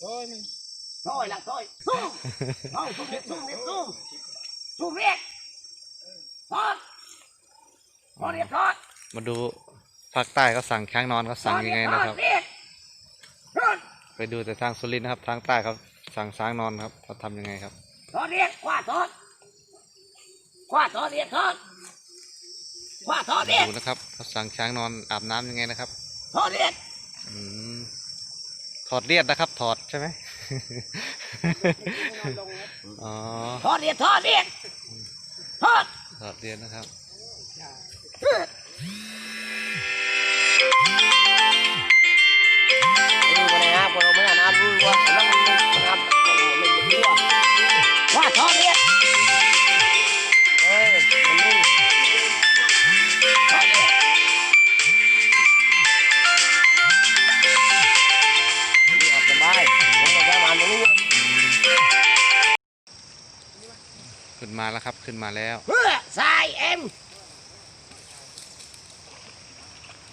โอ้ยมัน thôi là thôi สู้ thôi สู้เรียกสู้เรียกสู้สู้เรียกทอดทอดเรียกทอดมาดูภาคใต้เขาสั่งช้างนอนเขาสั่งยังไงนะครับเรียกทอดไปดูแต่ทางสุรินทร์นะครับ ทางใต้เขาสั่งช้างนอนครับเขาทำยังไงครับทอดเรียกขวาทอดขวาทอดเรียกทอดขวาทอดเรียกดูนะครับเขาสั่งช้างนอนอาบน้ำยังไงนะครับทอดเรียกอืม ถอดเลียดนะครับ ถอดใช่ไหมอ๋อทอดเรียกทอดเรียกทอดถอดเลียดนะครับ Ừ, cái này ha, còn mấy anh ăn vui นมาแล้วครับขึ้นมาแล้วเฮ้อทรายเอ็ม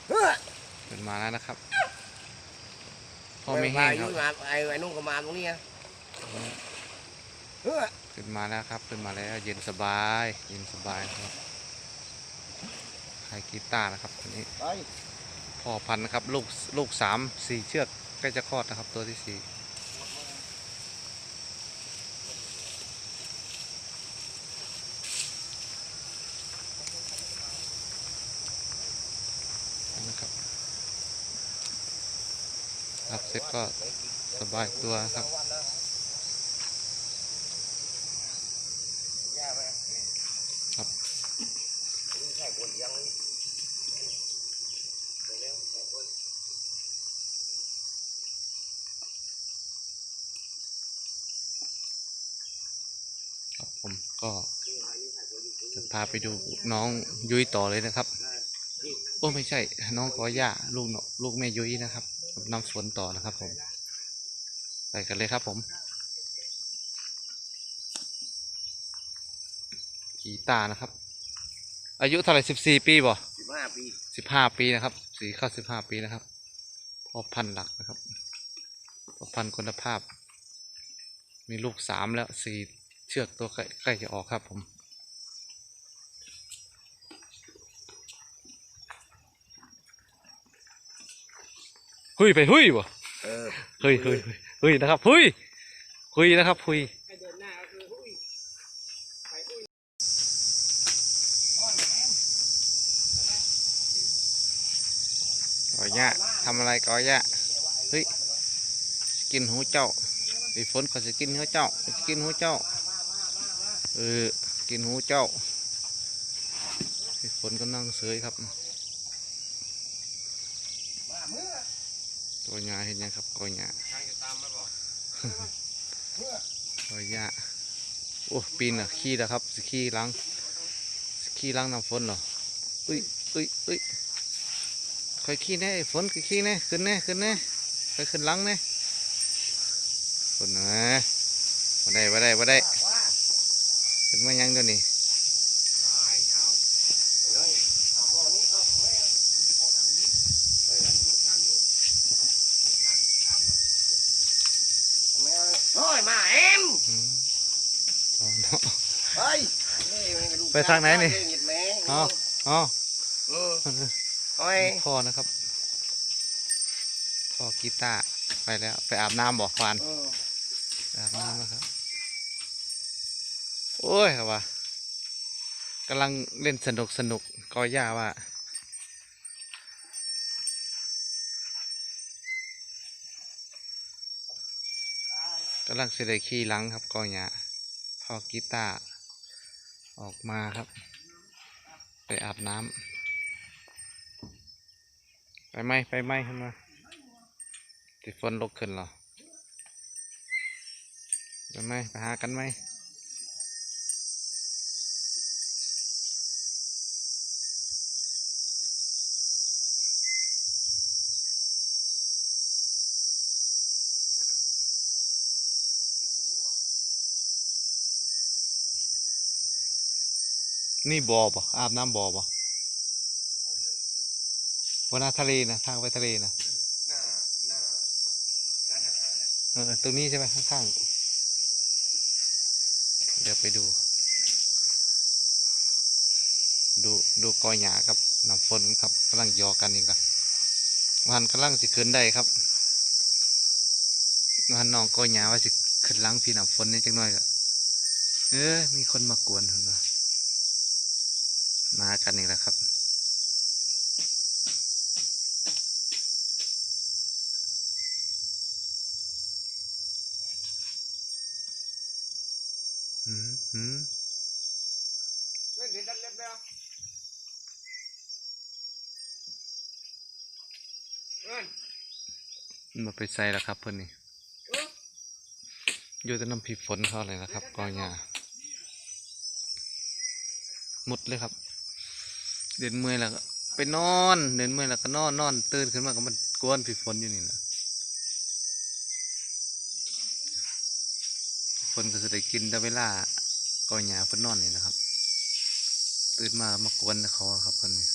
เฮ้อขึ้นมาแล้วนะครับพอไม่แห้งครับมาไอ้ไอ้นุ่งก็มาตรงนี้นะเฮ้อขึ้นมาแล้วครับ ขึ้นมาแล้วเย็นสบาย เย็นสบายครับไฮกีตาร์นะครับตัวนี้ไปพ่อพันธุ์นะครับ ลูกลูกสามสี่เชือกใกล้จะคลอดนะครับ ตัวที่สี่นะครับ ครับเสร็จก็สบายตัวครับครับครับผมก็จะพาไปดูน้องยุ้ยต่อเลยนะครับ โอ้ไม่ใช่ น้องกอย่าลูกนลูกแม่ยุ้ยนะครับ นำสวนต่อนะครับผม ไปกันเลยครับผม กีตาร์นะครับ อายุเท่าไหร่สิบสี่ปีบ่สิบห้าปีสิบห้าปีนะครับ สีเข้าสิบห้าปีนะครับพ่อพันธุ์หลักนะครับพ่อพันธุ์คุณภาพ มีลูกสามแล้วสี่เชือกตัวใกล้ใกล้จะออกครับผม เฮ้ยไปเฮ้ยบ่เออเฮ้ยเฮ้ยเฮ้ยเฮ้ยนะครับเฮ้ยเฮ้ยนะครับเฮ้ยก่อย่าทำอะไรก่อย่าเฮ้ยกินหูเจ้าไอ้ฝนก็จะกินหูเจ้าจะกินหูเจ้าเออกินหูเจ้าไอ้ฝนก็นั่งเสยครับ ตัวหญ้าเห็นยังครับตัวหญ้าตัวหญ้าโอ้ปีนอะขี้แล้วครับสิขี้ล้างสิขี้ล้างน้ำฝนเหรออุ้ยอุ้ยอุ้ยค่อยขี้แน่ไอ้ฝนค่อยขี้แน่ขึ้นแน่ขึ้นแน่ค่อยขึ้นหลังแน่ฝนนะมาได้มาได้มาได้ขึ้นมายังเดี๋ยวนี้ thôi mà em อืมเอาเนาะ ơi ไปทางไหนนี่ อ๋ออ๋อ ừ thôi พ่อนะครับ พ่อกีตาร์ไปแล้ว ไปอาบน้ำบอกควาน ừ ไปอาบน้ำนะครับ โอ้ยครับว่ากำลังเล่นสนุกสนุกก็ย่าว่ากำลังเสได็จขี่หลังครับกอหยาพ่อกีตาร์ ออกมาครับ ไปอาบน้ำไปไหมไปไหมขึ้นมาติฝนลกขึ้นเหรอไปไหมไปหากันไหม นี่บ่อป่ะอาบน้ำบ่อป่ะบนหน้าทะเลนะทางไปทะเลนะหน้าหน้าร้านอาหารน่ะเออตรงนี้ใช่ไหมข้างๆเดี๋ยวไปดู ดูดูกอหญ้ากับน้ำฝนครับกำลังยอกันนี่ครับวันกำลังสิขึ้นได้ครับวันน้องกอหญ้าว่าสิขึ้นหลังพี่น้ำฝนนี่จังหน่อยก็เออมีคนมากวนเห็นปะมากันอีกแล้วครับหืมหืมเล่นเด็ดดันเล็บแล้วเงินมาไปใส่แล้วครับเพื่อนนี่เอออยู่แต่น้ำพริกฝนเขาเลยนะครับกอหญ้าหมดเลยครับ เดินเมื่อยแล้วก็ไปนอนเดินเมื่อยแล้วก็นอนนอนตื่นขึ้นมาก็มันกวนผีฝนอยู่นี่นะพริกฝนก็จะได้กินแต่เวลากอหญ้าเพิ่นนอนนี่นะครับ ตื่นมามากวนเขาครับเพิ่นนี่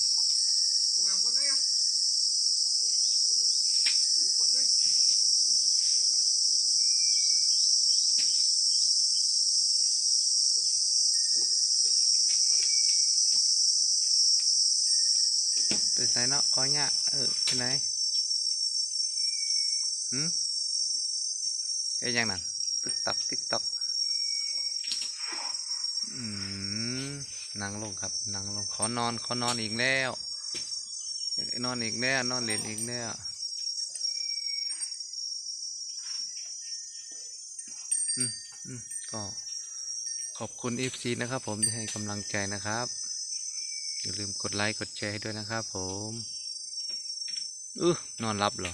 ผมงามคนนี้อะคนนี้ ไป ใส่เนาะกอหญ้าเออไปไหนหืมไอ้ยังนั่นติ๊กตักติ๊กตักอืมนั่งลงครับนั่งลงขอนอนขอนอนอีกแล้ว นอนอีกแล้ว นอนเล่นอีกแล้วอืมอืมก็ขอบคุณอีฟซีนะครับผมที่ให้กำลังใจนะครับ อย่าลืมกดไลค์ กดแชร์ให้ด้วยนะครับผม อือนอนรับเหรอ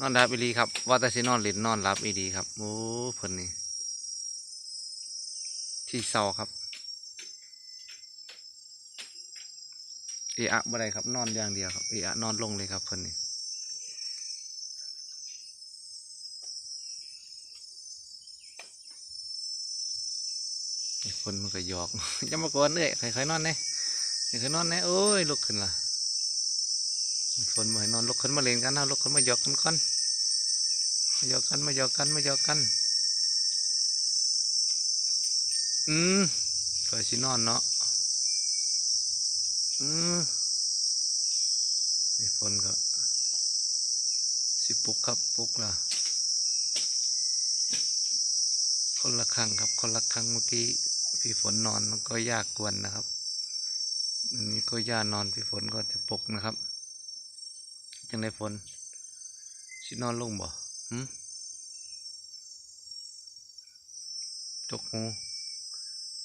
นอนรับอีดีครับ ว่าแต่สินอนหลินนอนรับอีดีครับโอ้เพิ่นนี่ที่เศร้าครับเอะอะบ่ได้ครับ นอนอย่างเดียวครับเอะอะนอนลงเลยครับเพิ่นนี้คนมันก็หยอกจะมากวนเอ้ยใครๆนอนเนี่ยใครๆนอนเนี่ยโอ้ยลุกขึ้นละ ฝนมานอนลุกขึ้นมาเล่นกันนะลุกขึ้นมาหยอกกันก่อนมาหยอกกันมาหยอกกันมาหยอกกัน อืมก็สินอนเนาะอืมไอ้ฝนก็สิปุกครับปุกละคนละครั้งครับ คนละครั้งเมื่อกี้พี่ฝนนอนมันก็ยากกวนนะครับอันนี้ก็ย่านอนพี่ฝนก็จะปลุกนะครับ จังได้ฝนสินอนลงบ่หืมจกหู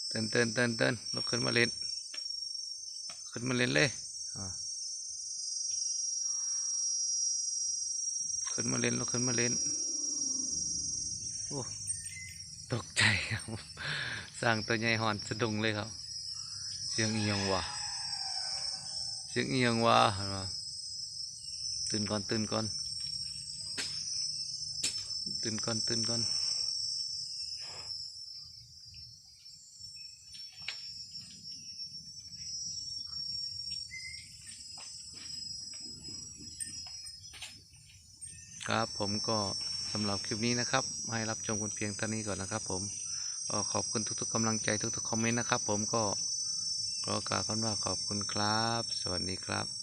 เตือนเตือนเตือนเตือนลุกขึ้นมาเล่น ขึ้นมาเล่นเลยอ่าขึ้นมาเล่นลุกขึ้นมาเล่นโอ้ตกใจครับสร้างตัวใหญ่หอนสะดุ้งเลยครับ เสียงเอียงวะเสียงเอียงวะเห็นปะ ตื่นก่อนตื่นก่อนตื่นก่อนตื่นก่อนครับผมก็สำหรับคลิปนี้นะครับ ให้รับชมกันเพียงเท่านี้ก่อนนะครับผมขอบคุณทุกๆกำลังใจทุกๆคอมเมนต์นะครับ ผมก็ขอกล่าวคำว่าขอบคุณครับ สวัสดีครับ